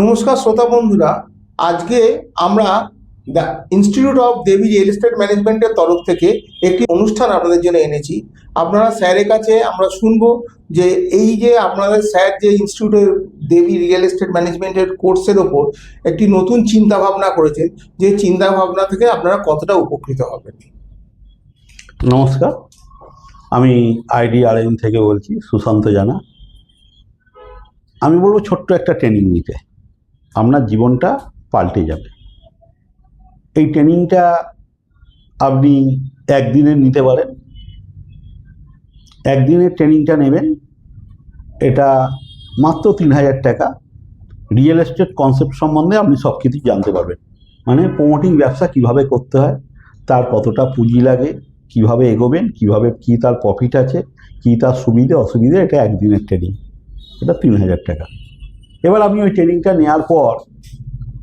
নমস্কার শ্রোতা বন্ধুরা, আজকে আমরা the institute of Debi real estate ম্যানেজমেন্টের তরফ থেকে একটি অনুষ্ঠান আপনাদের জন্য এনেছি। আপনারা স্যারের কাছে আমরা শুনব যে এই যে আপনাদের স্যার যে ইনস্টিটিউটের দেবী রিয়েল এস্টেট ম্যানেজমেন্টের কোর্সের ওপর একটি নতুন চিন্তা ভাবনা করেছেন, যে চিন্তা ভাবনা থেকে আপনারা কতটা উপকৃত হবেন? নমস্কার, আমি আইডিআরএম থেকে বলছি, সুশান্ত জানা। আমি বলব ছোট্ট একটা ট্রেনিং নিতে। আপনার জীবনটা পাল্টে যাবে। এই ট্রেনিংটা আপনি একদিনের নিতে পারেন। একদিনের ট্রেনিংটা নেবেন, এটা মাত্র তিন হাজার টাকা। রিয়েল এস্টেট কনসেপ্ট সম্বন্ধে আপনি সব কিছু জানতে পারবেন। মানে প্রমোটিং ব্যবসা কীভাবে করতে হয়, তার কতটা পুঁজি লাগে, কীভাবে এগোবেন, কীভাবে কি তার প্রফিট আছে, কি তার সুবিধে, অসুবিধে, এটা একদিনের ট্রেনিং এটা তিন হাজার টাকা। এবার আপনি ওই ট্রেনিংটা নেওয়ার পর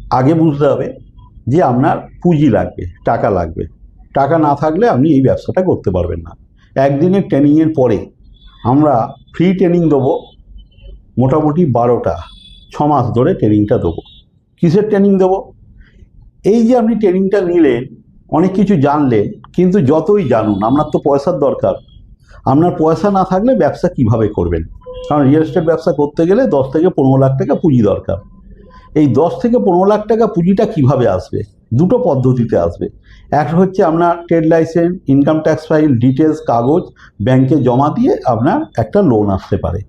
আগে বুঝতে হবে যে আপনার পুঁজি লাগবে, টাকা লাগবে। টাকা না থাকলে আপনি এই ব্যবসাটা করতে পারবেন না। একদিনের ট্রেনিংয়ের পরে আমরা ফ্রি ট্রেনিং দেবো, মোটামুটি বারোটা ছ মাস ধরে ট্রেনিংটা দেবো। কিসের ট্রেনিং দেবো? এই যে আপনি ট্রেনিংটা নিলেন, অনেক কিছু জানলেন, কিন্তু যতই জানুন, আপনার তো পয়সার দরকার। আপনার পয়সা না থাকলে ব্যবসা কীভাবে করবেন? কারণ রিয়েল এস্টেট ব্যবসা করতে গেলে দশ থেকে পনেরো লাখ টাকা পুঁজি দরকার। এই দশ থেকে পনেরো লাখ টাকা পুঁজিটা কীভাবে আসবে? দুটো পদ্ধতিতে আসবে। একটা হচ্ছে আপনার trade licence income tax file details কাগজ ব্যাংকে জমা দিয়ে আপনার একটা লোন আসতে পারে।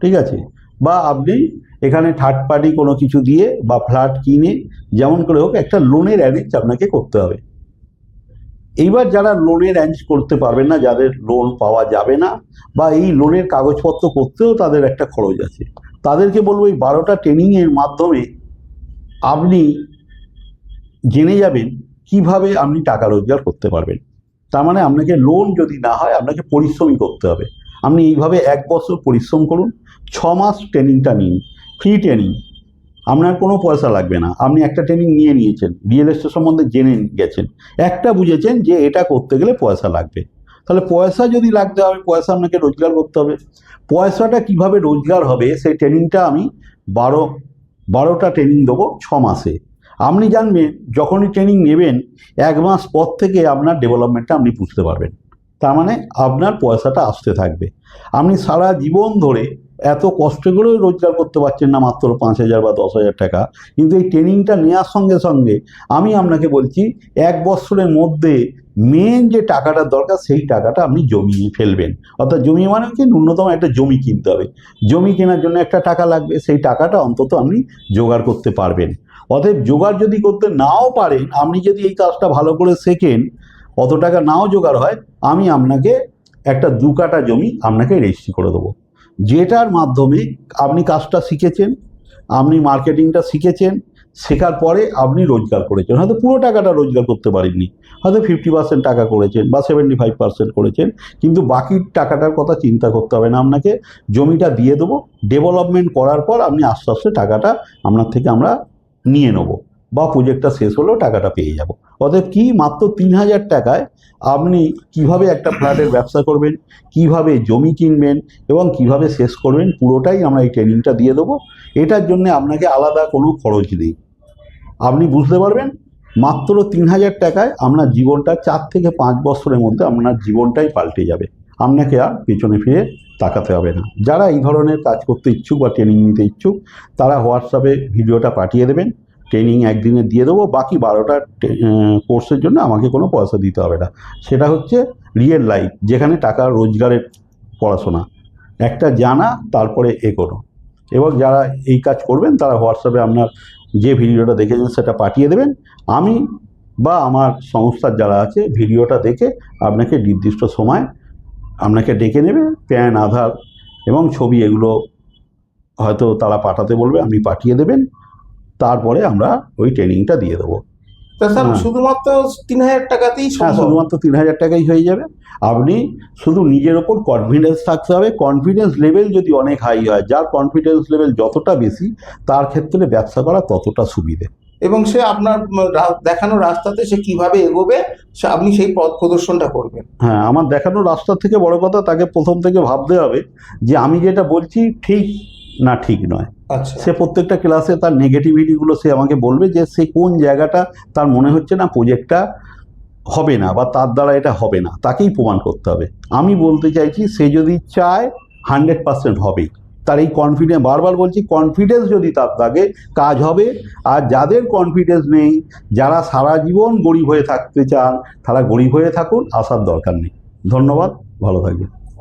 ঠিক আছে? বা আপনি এখানে থার্ড পার্টি কোনো কিছু দিয়ে বা ফ্ল্যাট কিনে, যেমন করে হোক একটা লোনের অ্যারেঞ্জ আপনাকে করতে হবে। এইবার যারা লোনের অ্যারেঞ্জ করতে পারবেন না, যাদের লোন পাওয়া যাবে না, বা এই লোনের কাগজপত্র করতেও তাদের একটা খরচ আছে। তাদেরকে বলব, এই বারোটা ট্রেনিংয়ের মাধ্যমে আপনি জেনে যাবেন কীভাবে আপনি টাকা রোজগার করতে পারবেন। তার মানে আপনাকে লোন যদি না হয়, আপনাকে পরিশ্রমই করতে হবে। আপনি এইভাবে এক বছর পরিশ্রম করুন ছ মাস ট্রেনিংটা নিন ফ্রি ট্রেনিং আপনার কোনো পয়সা লাগবে না। আপনি একটা ট্রেনিং নিয়ে নিয়েছেন রিয়েল এস্টেট সম্বন্ধে জেনে গেছেন। একটা বুঝেছেন যে এটা করতে গেলে পয়সা লাগবে। তাহলে পয়সা যদি লাগতে হবে, পয়সা আপনাকে রোজগার করতে হবে। পয়সাটা কীভাবে রোজগার হবে, সেই ট্রেনিংটা আমি বারো, বারোটা ট্রেনিং দেবো ছ মাসে। আপনি জানবেন, যখনই ট্রেনিং নেবেন, এক মাস পর থেকে আপনার ডেভেলপমেন্টটা আপনি বুঝতে পারবেন। তার মানে আপনার পয়সাটা আসতে থাকবে। আপনি সারা জীবন ধরে এত কষ্ট করেও রোজগার করতে পারছেন না মাত্র পাঁচ হাজার বা দশ হাজার টাকা। কিন্তু এই ট্রেনিংটা নেওয়ার সঙ্গে সঙ্গে আমি আপনাকে বলছি, এক বছরের মধ্যে মেন যে টাকাটার দরকার, সেই টাকাটা আপনি জমিয়ে ফেলবেন। অর্থাৎ জমি মানে কি ন্যূনতম একটা জমি কিনতে হবে। জমি কেনার জন্য একটা টাকা লাগবে, সেই টাকাটা অন্তত আপনি জোগাড় করতে পারবেন। অতএব জোগাড় যদি করতে নাও পারেন, আপনি যদি এই কাজটা ভালো করে শেখেন, অত টাকা নাও জোগাড় হয়, আমি আপনাকে একটা দু কাটা জমি আপনাকে রেজিস্ট্রি করে দেবো। যেটার মাধ্যমে আপনি কাজটা শিখেছেন, আপনি মার্কেটিংটা শিখেছেন, শেখার পরে আপনি রোজগার করেছেন। হয়তো পুরো টাকাটা রোজগার করতে পারেননি, হয়তো ফিফটি পার্সেন্ট টাকা করেছেন বা সেভেন্টি ফাইভ পার্সেন্ট করেছেন, কিন্তু বাকি টাকাটার কথা চিন্তা করতে হবে না আপনাকে। জমিটা দিয়ে দেবো ডেভেলপমেন্ট করার পর আপনি আস্তে আস্তে টাকাটা আপনার থেকে আমরা নিয়ে নেব বা প্রজেক্টটা শেষ হলেও টাকাটা পেয়ে যাব। অতএব কি মাত্র তিন হাজার টাকায় আপনি কীভাবে একটা ফ্ল্যাটের ব্যবসা করবেন, কীভাবে জমি কিনবেন এবং কীভাবে শেষ করবেন, পুরোটাই আমরা এই ট্রেনিংটা দিয়ে দেবো। এটার জন্য আপনাকে আলাদা কোনো খরচ নেই। আপনি বুঝতে পারবেন? মাত্র তিন হাজার টাকায় আপনার জীবনটা চার থেকে পাঁচ বছরের মধ্যে আপনার জীবনটাই পাল্টে যাবে। আপনাকে আর পেছনে ফিরে তাকাতে হবে না। যারা এই ধরনের কাজ করতে ইচ্ছুক বা ট্রেনিং নিতে ইচ্ছুক, তারা হোয়াটসঅ্যাপে ভিডিওটা পাঠিয়ে দেবেন। ট্রেনিং একদিনে দিয়ে দেবো, বাকি বারোটা কোর্সের জন্য আমাকে কোনো পয়সা দিতে হবে না। সেটা হচ্ছে রিয়েল লাইফ যেখানে টাকা রোজগারের পড়াশোনা। একটা জানা, তারপরে এ করো এবং যারা এই কাজ করবেন, তারা হোয়াটসঅ্যাপে আপনার যে ভিডিওটা দেখেছেন, সেটা পাঠিয়ে দেবেন। আমি বা আমার সংস্থার যারা আছে, ভিডিওটা দেখে আপনাকে নির্দিষ্ট সময় আপনাকে ডেকে নেবে, প্যান, আধার এবং ছবি এগুলো হয়তো তারা পাঠাতে বলবে, আপনি পাঠিয়ে দেবেন। তারপরে আমরা ওই ট্রেনিংটা দিয়ে দেবো। তা স্যার হ্যাঁ। শুধুমাত্র তিন হাজার টাকাতেই হ্যাঁ শুধুমাত্র তিন হাজার টাকাই হয়ে যাবে। আপনি শুধু নিজের ওপর কনফিডেন্স থাকতে হবে। কনফিডেন্স লেভেল যদি অনেক হাই হয় যার কনফিডেন্স লেভেল যতটা বেশি তার ক্ষেত্রে ব্যবসা করা ততটা সুবিধে। এবং সে আপনার দেখানো রাস্তাতে সে কীভাবে এগোবে সে আপনি সেই পথ প্রদর্শনটা করবেন। হ্যাঁ আমার দেখানো রাস্তা থেকে বড় কথা তাকে প্রথম থেকে ভাবতে হবে যে আমি যেটা বলছি ঠিক না ঠিক নয়। সে প্রত্যেকটা ক্লাসে তার নেগেটিভিটিগুলো সে আমাকে বলবে যে সে কোন জায়গাটা তার মনে হচ্ছে না প্রজেক্টটা হবে না বা তার দ্বারা এটা হবে না। তাকেই প্রমাণ করতে হবে। আমি বলতে চাইছি, সে যদি চায় হান্ড্রেড পার্সেন্ট হবেই তার এই কনফিডেন্স বারবার বলছি কনফিডেন্স যদি তার থাকে কাজ হবে, আর যাদের কনফিডেন্স নেই, যারা সারা জীবন গরিব হয়ে থাকতে চান, তারা গরিব হয়ে থাকুন, আসার দরকার নেই। ধন্যবাদ, ভালো থাকবেন।